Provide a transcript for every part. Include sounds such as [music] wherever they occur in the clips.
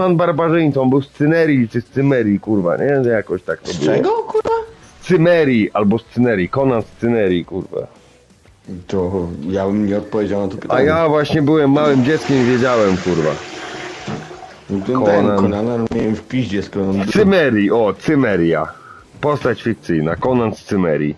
Konan barbarzyńcą, był z Cynerii czy z Cymerii, kurwa, nie? Że Jakoś tak to Z było. czego, kurwa? Z Cymerii albo z Cynerii, Konan z Cynerii, kurwa. To ja bym nie odpowiedział na to A pytanie. ja właśnie byłem małym dzieckiem i wiedziałem, kurwa. Oglądałem Conan. Konana, ale miałem w piździe z Conan. Cymerii, o, Cymeria. Postać fikcyjna, Konan z Cymerii.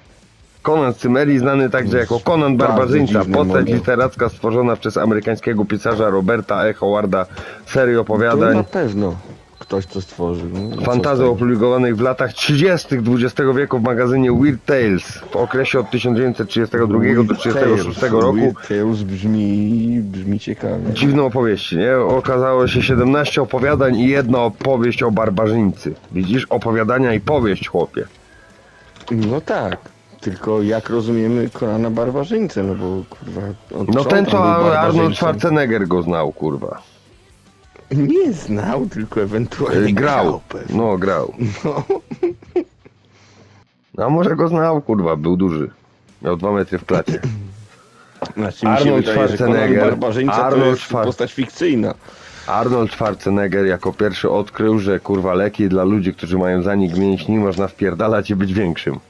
Konan z Cymerii znany także jako Bardzo Barbarzyńca, postać literacka stworzona przez amerykańskiego pisarza Roberta E. Howarda, serii To opowiadań, na pewno ktoś to stworzył. No, co fantazy z tego? opublikowanych w latach 30. XX wieku w magazynie Weird Tales w okresie od 1932 do Weird 1936 Tales. roku. Weird Tales brzmi, brzmi ciekawie. Dziwne opowieści, nie? Okazało się 17 opowiadań i jedna opowieść o barbarzyńcy. Widzisz? Opowiadania i powieść, chłopie. No tak. Tylko jak rozumiemy Konana barbarzyńcę, no bo kurwa... on No ten, co był Arnold barbarzyńcą? Schwarzenegger go znał, kurwa. Nie znał, tylko ewentualnie Grał. pewnie. No, grał. No. A [laughs] może go znał, kurwa, był duży. Miał dwa metry w klacie. [clears throat] Znaczy mi się Arnold wydaje, że Conan Schwarzenegger, barbarzyńca to Arnold jest Schwar- postać fikcyjna. Arnold Schwarzenegger jako pierwszy odkrył, że kurwa leki dla ludzi, którzy mają zanik mięśni, można wpierdalać i być większym.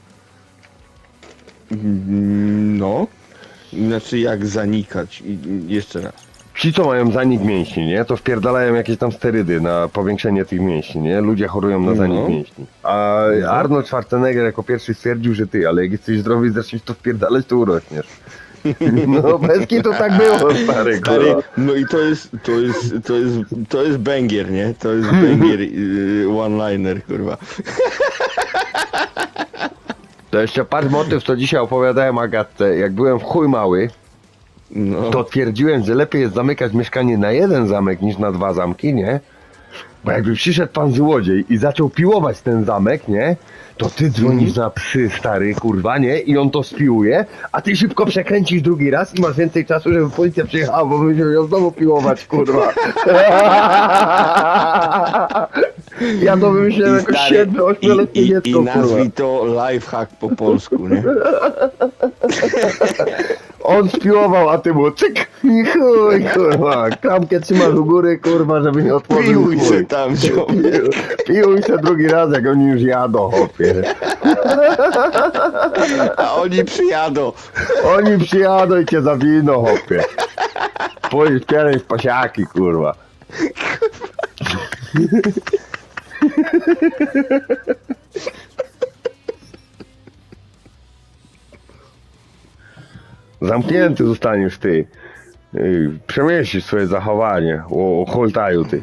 Mm, No. Znaczy jak zanikać. I, i jeszcze raz. Ci, co mają zanik mięśni, nie, to wpierdalają jakieś tam sterydy na powiększenie tych mięśni, nie? Ludzie chorują na zanik No. mięśni. A Arnold Schwarzenegger jako pierwszy stwierdził, że ty, ale jak jesteś zdrowy i zaczniesz to wpierdalać, to urośniesz. [laughs] No bez to tak było, stary, Stary, kurwa. no i to jest, to jest, to jest, to jest banger, nie? To jest banger [laughs] y, one-liner, kurwa. [laughs] To jeszcze patrz motyw, co dzisiaj opowiadałem Agatce. Jak byłem w chuj mały, No. to twierdziłem, że lepiej jest zamykać mieszkanie na jeden zamek niż na dwa zamki, nie? Bo jakby przyszedł pan złodziej i zaczął piłować ten zamek, nie? To ty dzwonisz na psy, stary, kurwa, nie? I on to spiłuje, a ty szybko przekręcisz drugi raz i masz więcej czasu, żeby policja przyjechała, bo będziemy ją znowu piłować, kurwa. [laughs] Ja to wymyśliłem jako stary, 7-8-letnie i, i, dziecko, I kurwa. nazwij to lifehack po polsku, nie? On spiłował, a ty mu cyk i chuj, kurwa. Klamkę trzymasz u góry, kurwa, żeby nie otworzył Piłuj chuj. se tam, ziomek. Piłuj se drugi raz, jak oni już jadą, hopie. A oni przyjadą. Oni przyjadą i cię zawiną, hopie. Pójdziesz pianej w pasiaki, kurwa. [laughs] Zamknięty zostaniesz ty. Ej, Przemieścisz swoje zachowanie. O, o holtaju ty.